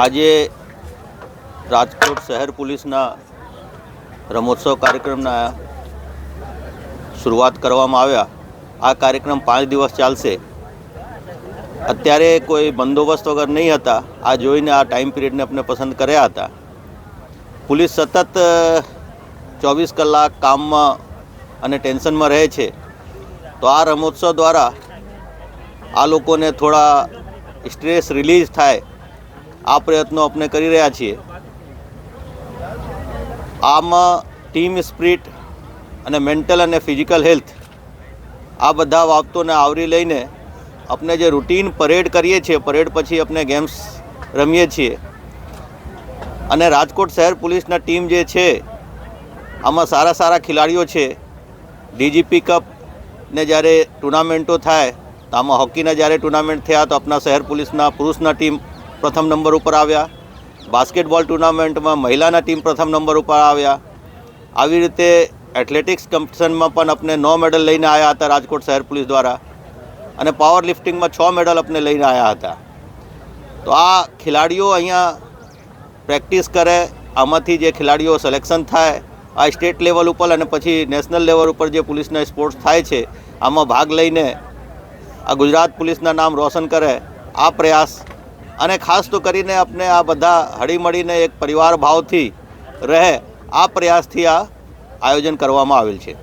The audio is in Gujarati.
આજે રાજકોટ શહેર પોલીસના રમોત્સવ કાર્યક્રમના શરૂઆત કરવામાં આવ્યા. આ કાર્યક્રમ પાંચ દિવસ ચાલશે. અત્યારે કોઈ બંદોબસ્ત વગર નહીં હતા. આ જોઈને આ ટાઈમ પિરિયડને આપણે પસંદ કર્યા હતા. પોલીસ સતત ચોવીસ કલાક કામમાં અને ટેન્શનમાં રહે છે. તો આ રમોત્સવ દ્વારા આ લોકોને થોડા સ્ટ્રેસ રિલીઝ થાય. આ પ્રયત્નો આપણે કરી રહ્યા છીએ. આમાં ટીમ સ્પિરિટ અને મેન્ટલ અને ફિઝિકલ હેલ્થ આ બધા બાબતોને આવરી લઈને આપણે જે રૂટીન પરેડ કરીએ છીએ, પરેડ પછી આપણે ગેમ્સ રમીએ છીએ. અને રાજકોટ શહેર પોલીસના ટીમ જે છે, આમાં સારા સારા ખેલાડીઓ છે. ડીજીપી કપ ને જ્યારે ટુર્નામેન્ટો થાય, તો આમાં હોકીના જ્યારે ટુર્નામેન્ટ થયા, તો આપણા શહેર પોલીસના પુરુષના ટીમ પ્રથમ નંબર ઉપર આવ્યા. બાસ્કેટબોલ ટુર્નામેન્ટમાં મહિલાના ટીમ પ્રથમ નંબર ઉપર આવ્યા. આવી રીતે એથ્લેટિક્સ કોમ્પિટિશનમાં પણ આપણે નો મેડલ લઈને આવ્યા હતા રાજકોટ શહેર પોલીસ દ્વારા. અને પાવર લિફ્ટિંગમાં છ મેડલ આપણે લઈને આવ્યા હતા. તો આ ખેલાડીઓ અહીંયા પ્રેક્ટિસ કરે, આમાંથી જે ખેલાડીઓ સિલેક્શન થાય, આ સ્ટેટ લેવલ ઉપર અને પછી નેશનલ લેવલ ઉપર જે પોલીસના સ્પોર્ટ્સ થાય છે, આમાં ભાગ લઈને આ ગુજરાત પોલીસના નામ રોશન કરે, આ પ્રયાસ અને ખાસ તો કરીને આપણે આ બધા હળીમળીને એક પરિવાર ભાવથી રહે આ પ્રયાસથી આ આયોજન કરવામાં આવેલ છે.